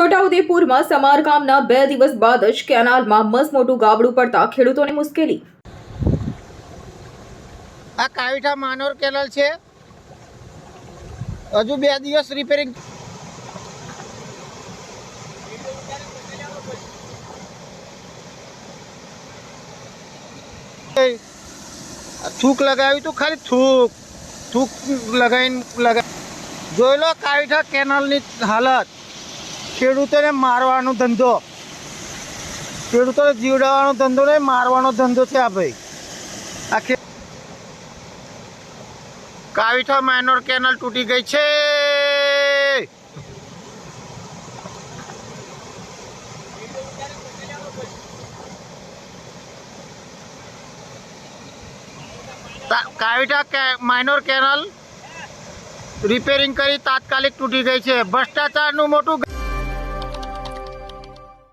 છોટાઉદેપુરમાં સમારકામના બે દિવસ બાદ જ કેનાલમાં મસમોટું ગાબડું પડતા ખેડૂતોને મુશ્કેલી. આ કાવીઠા માનોર કેનલ છે. હજુ બે દિવસ રિપેરિંગ થૂક લગાવ્યું તું, ખાલી થૂક થૂક લગાવીને લગા જોઈ લો કાવીઠા કેનાલની હાલત. ખેડૂતોને મારવાનો ધંધો. ખેડૂતોને જીવડાવવાનો ધંધો નહીં, મારવાનો ધંધો છે આ ભાઈ. આખી કાવીઠા માઇનોર કેનલ તૂટી ગઈ છે. કાવીઠા માઇનોર કેનલ રિપેરિંગ કરી, તાત્કાલિક તૂટી ગઈ છે. ભ્રષ્ટાચારનું મોટું